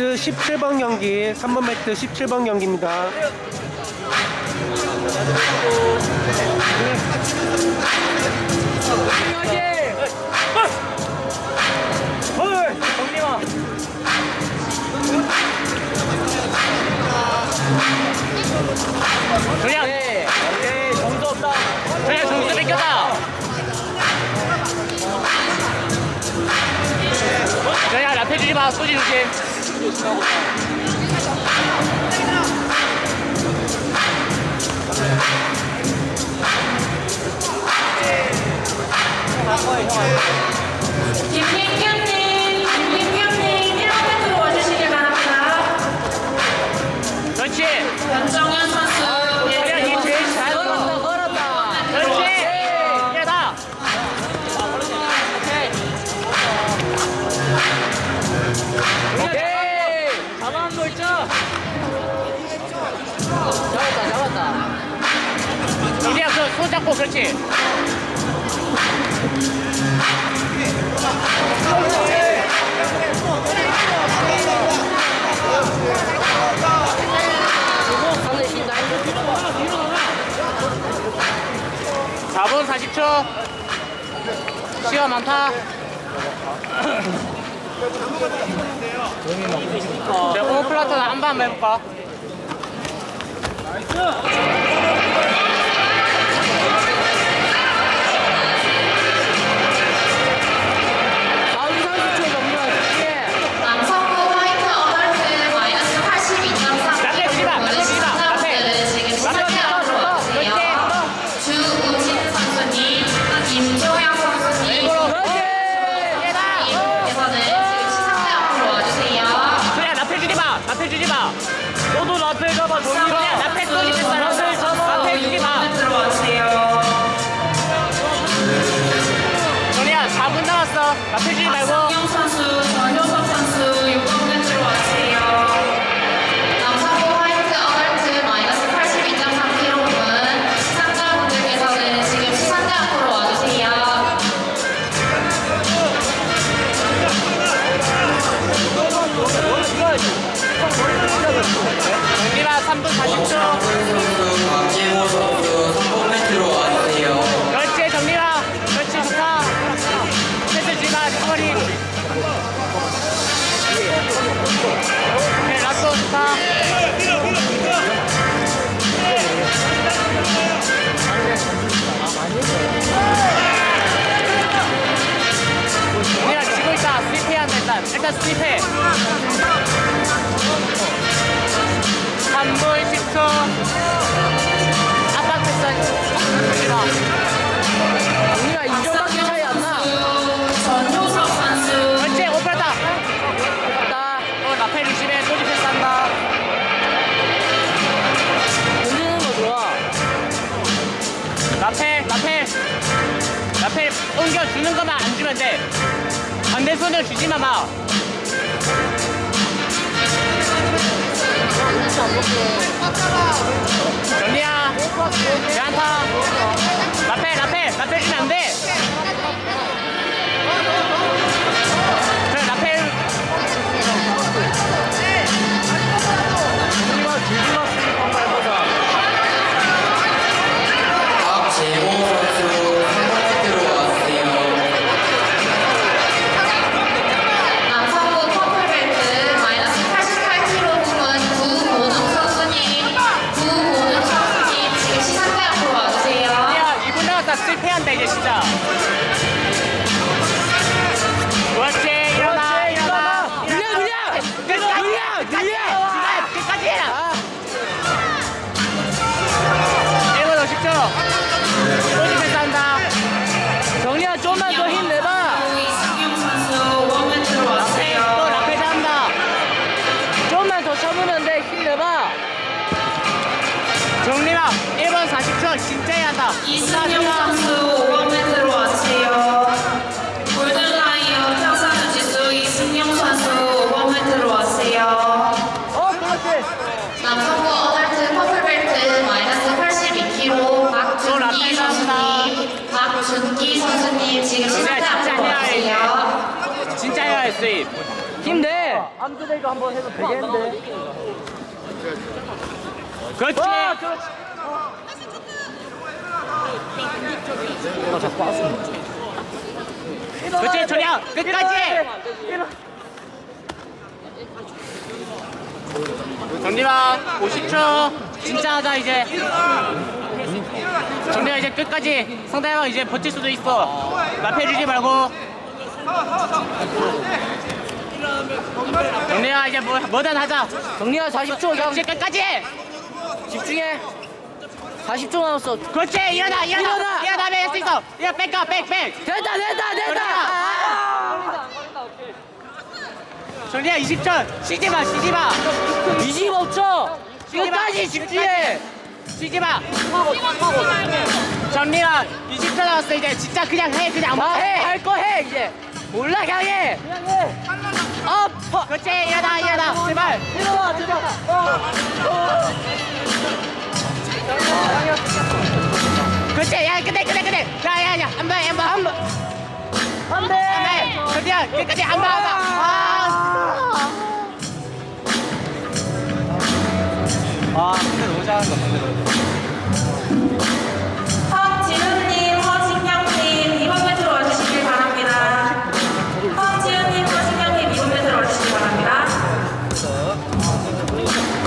매트 17번 경기, 3번 매트 17번 경기입니다. 그냥. 오케이 정도 없다. 그냥 정수 뺏겼다. 그냥 앞에 주지 마 쏘지 조심 김민규님, 김민규님 1번으로 와주시길 바랍니다. 그렇지 변정현 선수 그손 잡고 그렇지? 사분 40초. 시간 많다. 자, 오플라토 한번 해볼까? 남성부 너도 나패 잡아 그냥 나패 쏘지 뺐어 나패 잡아. 나패 주지 마 들어와주세요. 전이야 4분 남았어. 나패 주지 말고. 박성영 선수, 전효 한다 일단 일단 스위프해 3분 10초 압박 패스 주지 마 우리가 이정밖에 차이 안 나. 전효석 선수, 그렇지 오프라다. 어 라펠 조심해 소지 패스한다. 돌리는 거 좋아. 라펠 라펠. 라펠 옮겨주는 것만 안 주면 돼. 반대 손을 주지만 마 전이야 괜찮다 라펠 라펠 라펠 주면 안 돼 실패한다 이제 진짜 그렇지 일어나. 일어나. 늘려, 늘려! 늘려, 늘려! 아, 끝까지 해라. 1분 50초. 소지 패스한다. 정리야, 좀만 더 힘내봐. 또 좀만 더 참으면 돼. 1분 40초 진짜 해야 한다 이승용 선수 원맨 들어왔어요. 골든라이언 평사주 지수 이승용 선수 원맨 들어왔어요. 어, 그렇지. 남성부 어덜트 퍼플벨트 마이너스 82kg 박준기 선수님, 박준기 선수님 지금 진짜 앞으로 해야 해, 와주세요. 진짜 해야 해 수입 힘내. 안드레이가 한번 해도 되겠는데. 그렇지. 와, 그렇지. 아, 자꾸 아웃. 그렇지, 조량. 끝까지. 정리봐 50초 진짜 하자 이제 정리야 이제 끝까지 상대방 이제 버틸 수도 있어 납해주지 말고 정리야 이제 뭐, 뭐든 하자 정리야 40초 그냥 이제 끝까지 집중해. 40초 남았어. 그렇지 일어나 일어나 일어나! 일어나면 할수 있어 일어나 백가 백백 됐다 됐다 됐다. 정리야. 아! 정리야 20초 쉬지마 쉬지마 25초. 끝까지 집중해. 쉬지마 정리야 20초 남았어 이제 진짜 그냥 해 그냥 다 아무것도 해. 할 거 해 이제. 몰라 그냥 해. 그냥 해. 아파. 그렇지 일어나 일어나 제발 일어나 제발. 그렇지 야 끝내 끝내 끝내 야야야 한번 한번 한번. 안돼. 한번. 정리야 끝까지 한번 한번. 아 근데 너무 잘한다